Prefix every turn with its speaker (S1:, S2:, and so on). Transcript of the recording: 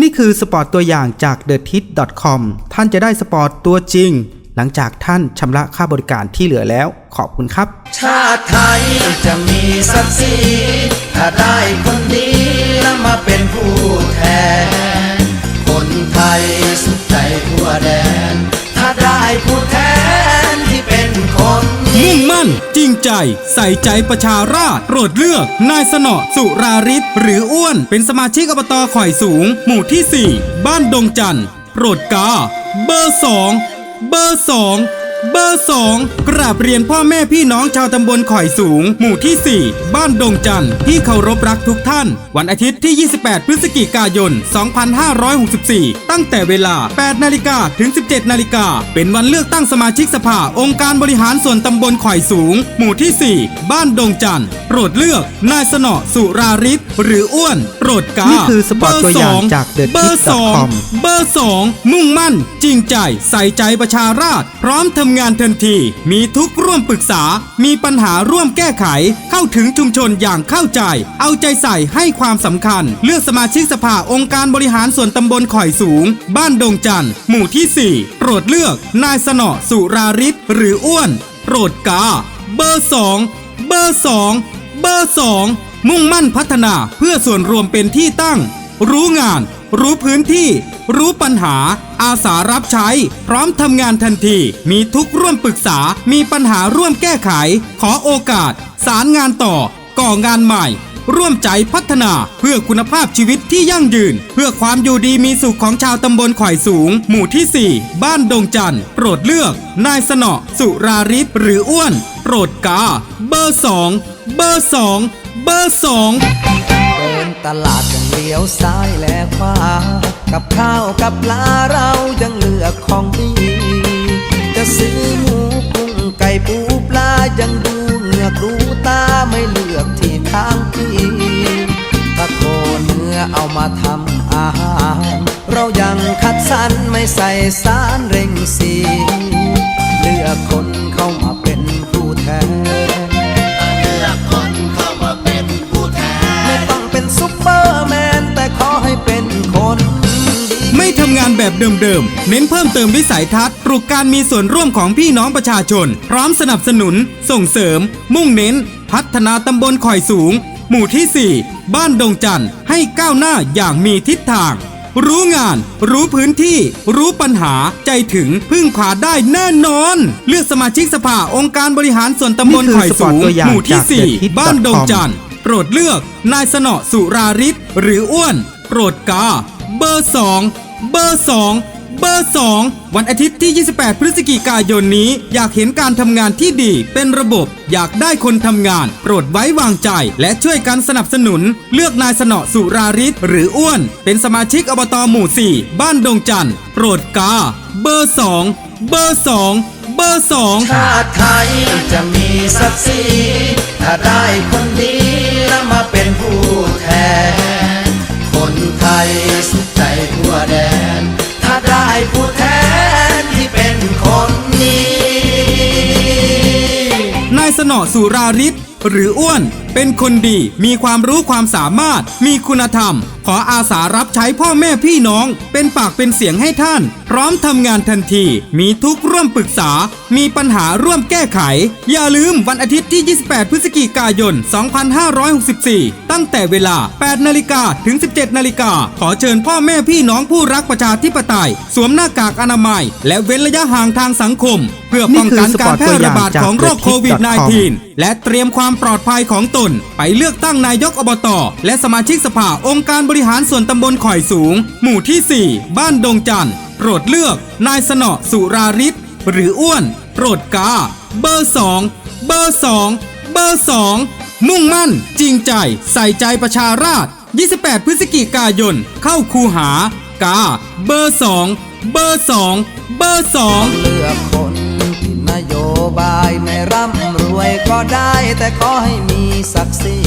S1: นี่คือสปอร์ตตัวอย่างจาก t h e t i t c o m ท่านจะได้สปอร์ตตัวจริง หลังจากท่านชำระค่าบริการที่เหลือแล้ว ขอบคุณครับ
S2: ชาติไทยจะมีศักดิ์ศรีถ้าได้คนดีแล้วมาเป็นผู้แทน คนไทยสุขใจทั่วแดน ถ้าได้ผู้แทน
S3: มั่น จริงใจ ใส่ใจประชาราษฎรโปรดเลือก นายสนอสุราริศหรืออ้วน เป็นสมาชิกอบตข่อยสูง หมู่ที่ 4 บ้านดงจันทร์โปรดกา เบอร์ 2 เบอร์ 2 เบอร์ 2 กราบเรียนพ่อแม่พี่น้องชาวตำบลข่อยสูง หมู่ที่ 4 บ้านดงจันทร์ที่เคารพรักทุกท่าน วันอาทิตย์ที่ 28 พฤศจิกายน 2564 ตั้งแต่เวลา 8 นาฬิกาถึง 17 นาฬิกา เป็นวันเลือกตั้งสมาชิกสภาองค์การบริหารส่วนตำบลข่อยสูง หมู่ที่ 4 บ้านดงจันทร์โปรดเลือกนายสนอสุราริศหรืออ้วน โปรดกา
S1: นี่คือสปอร์ตตัวอย่าง
S3: เบร์ส
S1: จาก The
S3: เบอร์
S1: Tick
S3: สอง
S1: com
S3: เบอร์สองมุ่งมั่น จริงใจใส่ใจประชาราษฎร์พร้อมทำำงานทันที มีทุกข์ร่วมปรึกษา มีปัญหาร่วมแก้ไข เข้าถึงชุมชนอย่างเข้าใจ เอาใจใส่ให้ความสำคัญ เลือกสมาชิกสภาองค์การบริหารส่วนตำบลข่อยสูง บ้านดงจันทร์หมู่ที่ 4 โปรดเลือก นายสนอสุราริศหรืออ้วน โปรดกา เบอร์สองเบอร์สองเบอร์สองมุ่งมั่นพัฒนาเพื่อส่วนรวมเป็นที่ตั้ง รู้งาน รู้พื้นที่ รู้ปัญหา อาสารับใช้ พร้อมทำงานทันที มีทุกร่วมปรึกษา มีปัญหาร่วมแก้ไข ขอโอกาส สารงานต่อ ก่องานใหม่ ร่วมใจพัฒนาเพื่อคุณภาพชีวิตที่ยั่งยืน เพื่อความอยู่ดีมีสุขของชาวตำบลข่อยสูง หมู่ที่ 4 บ้านดงจันทร์โปรดเลือก นายสนอสุราริศหรืออ้วน โปรดกา เบอร์สองเบอร์สองเบอร์สอง
S2: เดินตลาดยังเลี้ยวซ้ายและขวา กับข้าวกับปลาเรายังเลือกของดี จะซื้อหมูกุ้งไก่ปูปลายังดูเหงือกดูตาไม่เลือกที่ข้างพี่ถ้าโคเนื้อเอามาทำอาหาร เรายังคัดสรรไม่ใส่สารเร่งสี เลือกคนเข้ามา เดิ
S3: มๆ เน้นเพิ่มเติมวิสัยทัศน์ปลุกการมีส่วนร่วมของพี่น้องประชาชน พร้อมสนับสนุน ส่งเสริม มุ่งเน้น พัฒนาตำบลข่อยสูง หมู่ที่ 4 บ้านดงจันทร์ให้ก้าวหน้าอย่างมีทิศทาง รู้งาน รู้พื้นที่ รู้ปัญหาใจถึงพึ่งพาได้แน่นอน เลือกสมาชิกสภาองค์การบริหารส่วนตำบล
S1: นี่คือ
S3: ข่อยสูง
S1: สปอร์ตตัวอย่าง
S3: หมู่ที่
S1: จาก The Tick
S3: 4บ้านดง
S1: com
S3: จันทร์โปรดเลือกนายสนอสุราริศหรืออ้วน โปรดกา เบอร์สอง เบอร์สองเบอร์สองวันอาทิตย์ที่ 28 พฤศจิกายนนี้ อยากเห็นการทำงานที่ดีเป็นระบบ อยากได้คนทำงาน โปรดไว้วางใจ และช่วยกันสนับสนุน เลือกนายสนอสุราริศหรืออ้วน เป็นสมาชิกอบตหมู่ 4 บ้านดงจันทร์โปรดกา เบอร์สองเบอร์สองเบอร์สอง
S2: ชาติไทยจะมีศักดิ์ศรีถ้าได้คน ผู้แทนที่เป็นคนดี
S3: นายสนอสุราริศหรืออ้วน เป็นคนดีมีความรู้ความสามารถมีคุณธรรม ขออาสารับใช้พ่อแม่พี่น้อง เป็นปากเป็นเสียงให้ท่าน พร้อมทำงานทันที มีทุกข์ร่วมปรึกษา มีปัญหาร่วมแก้ไข อย่าลืมวันอาทิตย์ที่ 28 พฤศจิกายน 2564 ตั้งแต่เวลา 8 นาฬิกาถึง 17 นาฬิกา ขอเชิญพ่อแม่พี่น้องผู้รักประชาธิปไตย สวมหน้ากากอนามัย และเว้นระยะห่างทางสังคม เพื่อป้องกันการแพร่ระบาดของโรคโควิด -19 และเตรียมความปลอดภัยของตน ไปเลือกตั้งนายกอบต และสมาชิกสภาองค์การบริหารส่วนตำบลข่อยสูง หมู่ที่ 4 บ้านดงจันทร์โปรดเลือก นายสนอสุราริศหรืออ้วน โปรดกา เบอร์สองเบอร์สองเบอร์สองมุ่งมั่น จริงใจ ใส่ใจประชาราษฎร์28 พฤศจิกายน เข้าคูหา กา เบอร์สองเบอร์สองเบอร์สอง
S2: เลือกคนที่นโยบายไม่ร่ำรวยก็ได้ แต่ขอให้มีศักดิ์ศรี